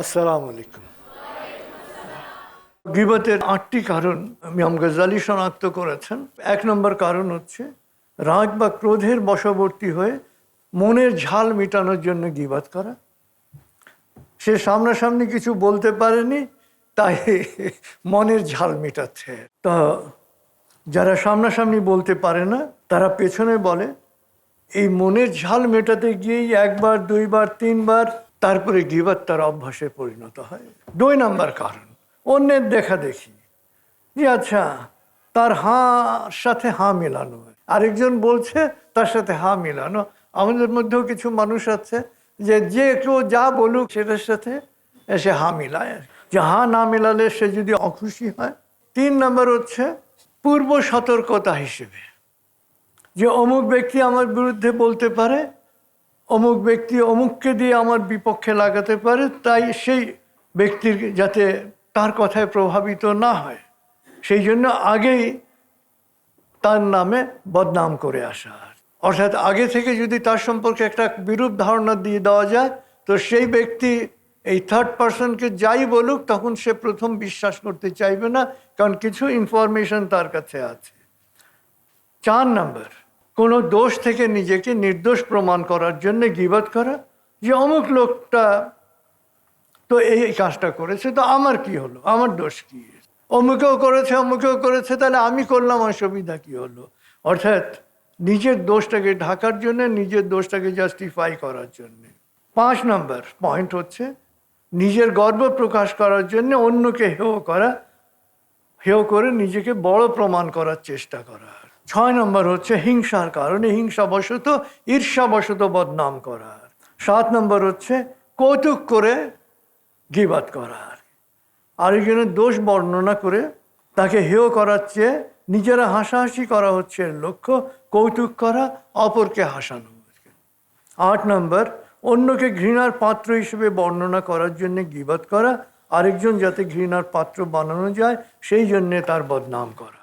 আসসালামু আলাইকুম। গিবতের আটটি কারণ ইমাম গজালি শনাক্ত করেছেন। এক নম্বর কারণ হচ্ছে, রাগ বা ক্রোধের বশবর্তী হয়ে মনের ঝাল মেটানোর জন্য গিবাত করা। সে সামনাসামনি কিছু বলতে পারেনি, তাই মনের ঝাল মেটাচ্ছে। তা যারা সামনাসামনি বলতে পারে না, তারা পেছনে বলে, এই মনের ঝাল মেটাতে গিয়েই একবার, দুইবার, তিনবার তারপরে গিবার তার অভ্যাসে পরিণত হয়। দুই নাম্বার কারণ, অন্যের দেখা দেখি। যে আচ্ছা তার হাঁ সাথে হাঁ মেলানো। আরেকজন বলছে, তার সাথে হাঁ মেলানো। আমাদের মধ্যেও কিছু মানুষ আছে যে যে কেউ যা বলুক, সেটার সাথে এসে হাঁ মিলায়। যে হাঁ না মেলালে সে যদি অখুশি হয়। তিন নম্বর হচ্ছে, পূর্ব সতর্কতা হিসেবে। যে অমুক ব্যক্তি আমার বিরুদ্ধে বলতে পারে অমুক ব্যক্তি অমুককে দিয়ে আমার বিপক্ষে লাগাতে পারে, তাই সেই ব্যক্তির যাতে তার কথায় প্রভাবিত না হয়। সেই জন্য আগেই তার নামে বদনাম করে আসা। অর্থাৎ আগে থেকে যদি তার সম্পর্কে একটা বিরূপ ধারণা দিয়ে দেওয়া যায়, তো সেই ব্যক্তি এই থার্ড পার্সনকে যাই বলুক, তখন সে প্রথম বিশ্বাস করতে চাইবে না, কারণ কিছু ইনফরমেশন তার কাছে আছে। চার নাম্বার কোনো দোষ থেকে নিজেকে নির্দোষ প্রমাণ করার জন্য গিবাদ করা যে অমুক লোকটা তো এই কাজটা করেছে, তো আমার কি হলো? আমার দোষ কি? অমুকেও করেছে অমুকেও করেছে, তাহলে আমি করলাম, অসুবিধা কি হলো? অর্থাৎ নিজের দোষটাকে ঢাকার জন্য, নিজের দোষটাকে জাস্টিফাই করার জন্য। পাঁচ নম্বর পয়েন্ট হচ্ছে নিজের গর্ব প্রকাশ করার জন্য অন্যকে হেয় করা, হেয় করে নিজেকে বড় প্রমাণ করার চেষ্টা করা। ছয় নম্বর হচ্ছে হিংসার কারণে হিংসাবশত, ঈর্ষাবশত বদনাম করা সাত নম্বর হচ্ছে কৌতুক করে গিবাদ করা আরেকজনের দোষ বর্ণনা করে তাকে হেয় করার চেয়ে নিজেরা হাসাহাসি করা হচ্ছে লক্ষ্য, কৌতুক করা, অপরকে হাসানো। আট নম্বর, অন্যকে ঘৃণার পাত্র হিসেবে বর্ণনা করার জন্য গিবাদ করা, আরেকজন যাতে ঘৃণার পাত্র বানানো যায়, সেই জন্যে তার বদনাম করা।